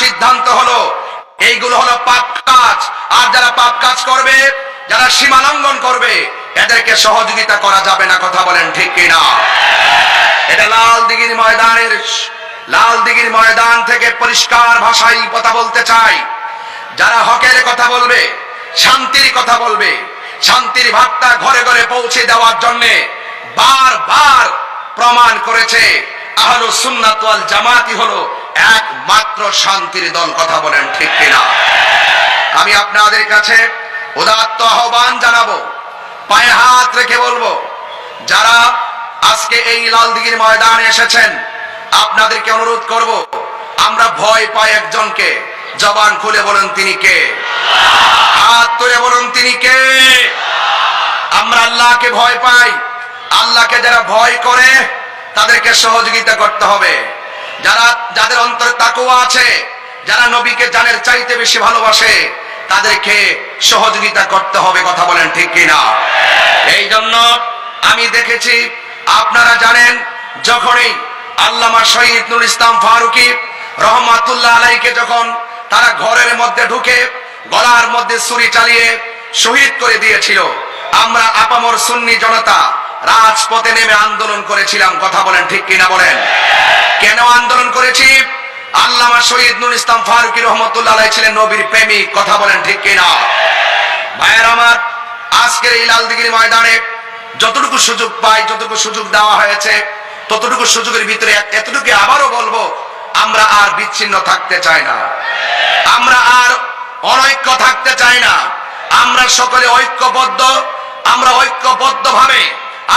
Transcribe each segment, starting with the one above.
সিদ্ধান্ত হলো, এইগুলো হলো পাপ কাজ। আর যারা পাপ কাজ করবে, যারা সীমা লঙ্ঘন করবে, এদেরকে সহযোগিতা করা যাবে না, কথা বলেন ঠিক কিনা? এটা লাল দিঘির ময়দানের, লাল দিঘির ময়দান থেকে পরিষ্কার ভাষায় কথা বলতে চাই। যারা হকের কথা বলবে, শান্তির কথা বলবে, শান্তির বার্তা ঘরে ঘরে পৌঁছে দেওয়ার জন্য বারবার প্রমাণ করেছে আহলু সুন্নাত ওয়াল জামাতি হলো একমাত্র শান্তির দল কথা বলেন ঠিক কিনা? আমি আপনাদের কাছে উদাত্ত আহ্বান জানাব, পায়ে হাত রেখে বলব, যারা আজকে এই লালদিঘির ময়দানে এসেছেন, আপনাদেরকে অনুরোধ করব, আমরা ভয় পাই একজনকে, জবান খুলে বলেন তিনি কে? হাত তুলে বলুন তিনি কে? আমরা আল্লাহকে ভয় পাই, আল্লাহকে যারা ভয় করে, তাদেরকে সহযোগিতা করতে হবে। যারা, যাদের অন্তরে তাকুয়া আছে, যারা নবীকে জানের চাইতে বেশি ভালোবাসে, তাদেরকে সহযোগিতা করতে হবে, কথা বলেন ঠিক কিনা? এই জন্য আমি দেখেছি, আপনারা জানেন, যখনই আল্লামা শহীদ নুর ইসলাম ফারুকি রহমাতুল্লাহ আলাইকে যখন তারা ঘরের মধ্যে ঢুকে গলার মধ্যে ছুরি চালিয়ে শহীদ করে দিয়েছিল, আমরা আপামর সুন্নি জনতা রাজপথে নেমে আন্দোলন করেছিলাম, কথা বলেন ঠিক কিনা বলেন? কেন আন্দোলন করেছি? আল্লামা শহীদ নুর ইসলাম ফারুকি রহমতুল্লাহ ছিলেন নবীর প্রেমিক, কথা বলেন ঠিক কিনা? ভাইয়ের আমার, আজকের এই লালদিগির ময়দানে যতটুকু সুযোগ পাই, যতটুকু সুযোগ দেওয়া হয়েছে, ততটুকু সুযোগের ভিতরে এতটুকু আবারও বলব, আমরা আর বিচ্ছিন্ন থাকতে চাই না। আমরা আর অনৈক্য থাকতে চাই না। আমরা সকলে ঐক্যবদ্ধ, আমরা ঐক্যবদ্ধ ভাবে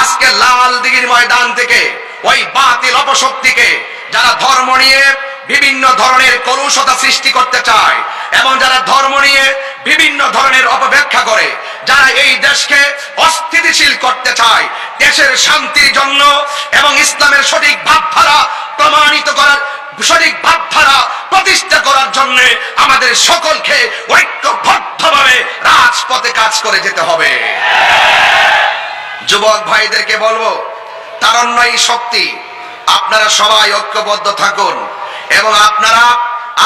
আজকে লাল দিঘির ময়দান থেকে, ওই বাতিল অপশক্তিকে যারা ধর্ম নিয়ে বিভিন্ন ধরনের কলুষতা সৃষ্টি করতে চায় এবং যারা ধর্ম নিয়ে বিভিন্ন ধরনের অপব্যাখ্যা করে, যারা এই দেশকে অস্থিতিশীল করতে চায়, দেশের শান্তির জন্য এবং ইসলামের সঠিক ভাবধারা প্রমাণিত করার, সঠিক ভাবধারা প্রতিষ্ঠা করার জন্য আমাদের সকলকে ঐক্যবদ্ধভাবে রাজপথে কাজ করে যেতে হবে। যুবক ভাইদেরকে বলব, তারণ্যই শক্তি। আপনারা সবাই ঐক্যবদ্ধ থাকুন এবং আপনারা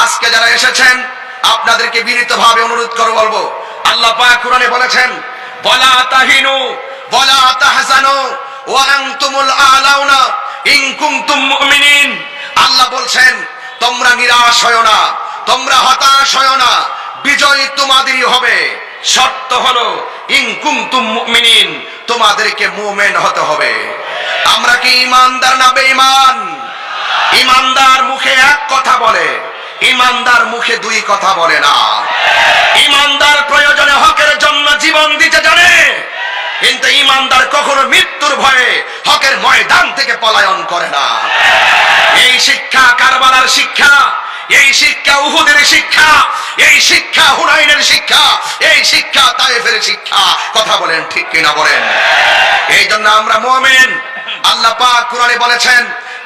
আজকে যারা এসেছেন, আপনাদেরকে বিনীতভাবে অনুরোধ করে বলব, আল্লাহ পাক কোরআনে বলেছেন, বলা তাহিনু, বলা তাহজানু, ওয়া আনতুমুল আলাউনা, ইন কুনতুম মুমিনিন। আল্লাহ বলছেন, তোমরা নিরাশ হয় না, তোমরা হতাশ হয় না, বিজয় তোমাদেরই হবে। শর্ত হলো, ইন কুনতুম মুমিনিন, তোমাদেরকে মুমিন হতে হবে। আমরা কি ইমানদার না বেঈমান? ইমানদার মুখে এক কথা বলে, ইমানদার মুখে দুই কথা বলে না। ইমানদার প্রয়োজনে হকের জন্য জীবন দিতে জানে, কিন্তু ইমানদার কখনো মৃত্যুর ভয়ে হকের ময়দান থেকে পলায়ন করে না। এই শিক্ষা কারবালার শিক্ষা, এই শিক্ষা উহুদের শিক্ষা, এই শিক্ষা হুনাইনের শিক্ষা, এই শিক্ষা তায়েফের শিক্ষা, কথা বলেন ঠিক কিনা বলেন? এই জন্য আমরা মুমিন আল্লাহ পাক কোরআনে বলেছেন,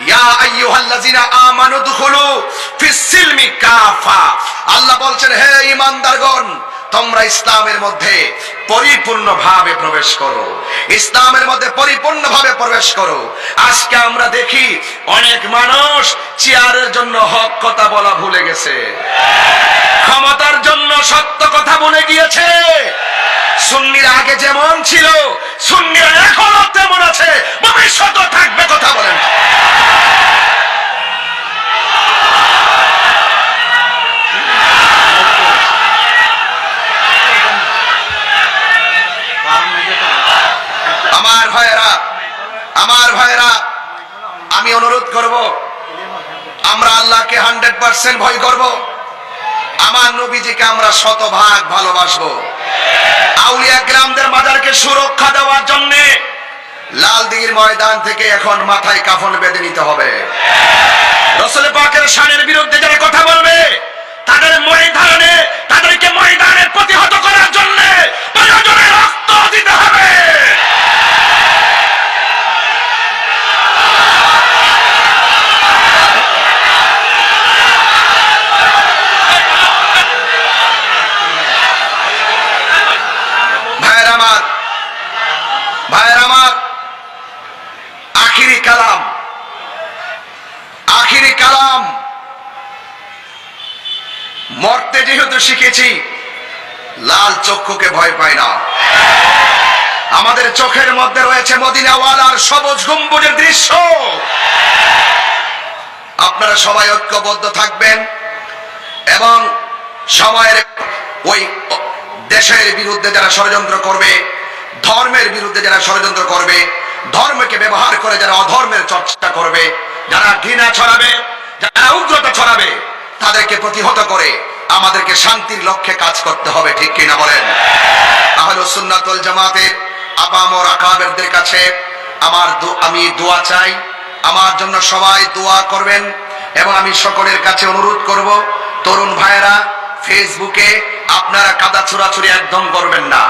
ইয়া আইয়ুহাল্লাযিনা আমানু দুখুলু ফিস সিলমি কাফা। আল্লাহ বলছেন, হে ঈমানদারগণ, তোমরা ইসলামের মধ্যে পরিপূর্ণ ভাবে প্রবেশ করো। ইসলামের মধ্যে পরিপূর্ণ ভাবে প্রবেশ করো। আজকে আমরা দেখি অনেক মানুষ চেয়ারের জন্য হক কথা বলা ভুলে গেছে। ক্ষমতার জন্য সত্য কথা বলে গিয়েছে। সুন্নিরা আগে যেমন ছিল সুন্নিরা করব। আমরা আল্লাহকে হান্ড্রেড পার্সেন্ট ভয় করব। আমার নবীজিকে আমরা শতভাগ ভালোবাসবো। আউলিয়া গ্রামদের মাজারকে সুরক্ষা দেওয়ার জন্য লাল দিঘির ময়দান থেকে এখন মাথায় কাফন বেঁধে নিতে হবে। রসলে পাকের শানের বিরুদ্ধে যারা কথা বলবে, তাদের ময়দানে, তাদেরকে ময়দানে প্রতিহত করার জন্য প্রয়োজনে রক্ত দিতে হবে ভাইয়ের আমার ভাইয়ের আমার আখিরি কালাম আখিরি কালাম মরতে যেহেতু শিখেছি, লাল চক্ষুকে ভয় পায় না। আমাদের চোখের মধ্যে রয়েছে মদিনাওয়ালার সবুজ গম্বুজের দৃশ্য। আপনারা সবাই ঐক্যবদ্ধ থাকবেন এবং সময়ের ওই দেশের বিরুদ্ধে যারা ষড়যন্ত্র করবে, ধর্মের বিরুদ্ধে যারা ষড়যন্ত্র করবে, ধর্মকে ব্যবহার করে যারা অধর্মের চর্চা করবে, যারা ঘৃণা ছড়াবে, যারা উগ্রতা ছড়াবে তাদেরকে প্রতিহত করে আমাদেরকে শান্তির লক্ষ্যে কাজ করতে হবে, ঠিক কিনা বলেন? আহলে সুন্নাতুল জামাতের আপামর আকাবেরদের কাছে আমার আমি দোয়া চাই। আমার জন্য সবাই দোয়া করবেন এবং আমি সকলের কাছে অনুরোধ করব, তরুণ ভাইয়েরা, ফেসবুকে আপনারা কাদা ছোড়াছুরি একদম করবেন না।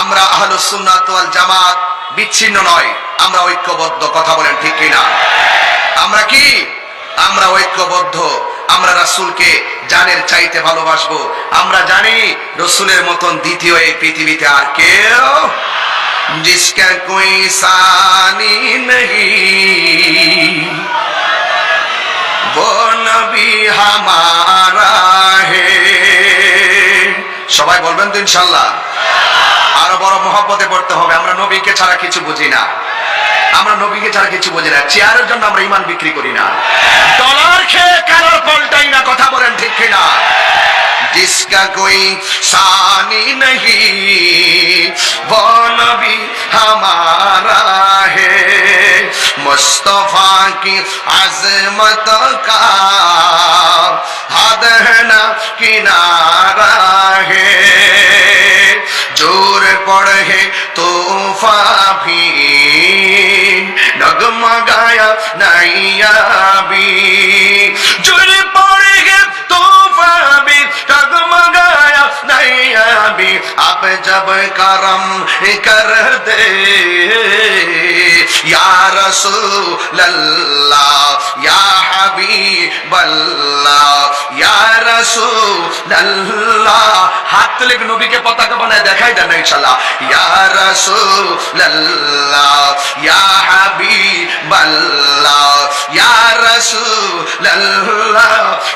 আমরা আহলে সুন্নাত ওয়াল জামাত বিচ্ছিন্ন নয়, আমরা ঐক্যবদ্ধ, কথা বলেন ঠিক কিনা? আমরা কি? আমরা ঐক্যবদ্ধ। আমরা রাসূলকে জানের চাইতে ভালোবাসবো আমরা জানি রসুলের মতন দ্বিতীয় এই পৃথিবীতে আর কেউ जिसका कोई सानी नहीं वो नबी हमारा है সবাই বলবেন তো ইনশাল্লাহ আরো বড় মহব্বতে পড়তে হবে আমরা নবীকে ছাড়া কিছু বুঝি না আমরা নবীকে ছাড়া কিছু বুঝি না চেয়ারের জন্য আমরা ইমান বিক্রি করি না ডলার খেয়ে কালার পাল্টাই না কথা বলেন ঠিক কিনা जिसका कोई सानी नहीं वो नबी हमारा है मुस्तफा की अजमत का हद है ना किनारा है जोर पड़े तूफा भी ডগমগায়া নাইয়াবি জোরে পড়ে গে তোফাবি ডগমগায়া নাইয়াবি আপ জব করম কর দে। ইয়া রসূল আল্লাহ ইয়া হাবিব আল্লাহ ইয়া রসূল আল্লাহ হাত তুলে একটু নবীকে পতাকা বানায় দেখাই দেন না ইনশাআল্লাহ ইয়া রাসূলুল্লাহ ইয়া হাবিবাল্লাহ ইয়া রাসূলুল্লাহ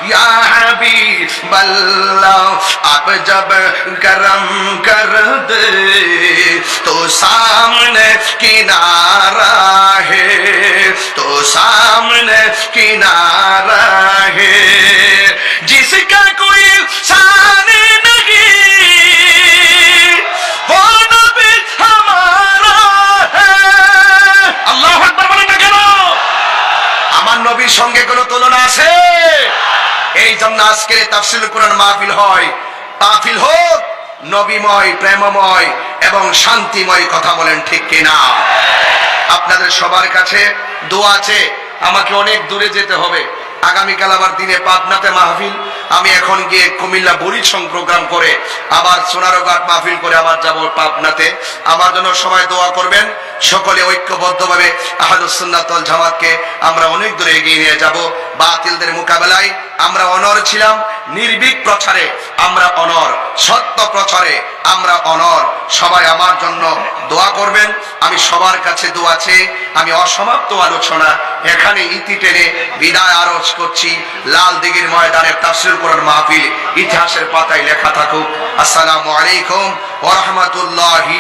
ইয়া হাবিবাল্লাহ आप जब करम कर दे तो सामने किनारा জন্য আজকে তাফসিল কোরআন মাহফিল হয়, মাহফিল হোক, নবীময়, প্রেমময় এবং শান্তিময় কথা বলেন ঠিক কিনা? আপনাদের সবার কাছে দোয়া আছে, আমাকে অনেক দূরে যেতে হবে। আগামীকাল আবার দিনে পাবনাতে মাহফিল, আমি এখন গিয়ে কুমিল্লা বরিশং প্রোগ্রাম করে আবার সোনারঘাট মাহফিল করে আবার যাব পাবনাতে। আমার জন্য সবাই দোয়া করবেন, সকলে ঐক্যবদ্ধভাবে আহাদুসুন্নাতল জামাতকে আমরা অনেক দূরে এগিয়ে নিয়ে যাব। বাতিলদের মোকাবেলায় আমরা অনর ছিলাম, নির্ভীক প্রচারে আমরা অনর, সত্য প্রচারে আমরা অনর। সবাই আমার জন্য দোয়া করবেন, আমি সবার কাছে দোয়া চেয়ে আমি অসমাপ্ত আলোচনা এখানে ইতি টেনে বিদায় আরজ করছি। লাল দিঘির ময়দানের তাফসির করার মাহফিল ইতিহাসের পাতায় লেখা থাকুক। আসসালামু আলাইকুম ওয়া রাহমাতুল্লাহি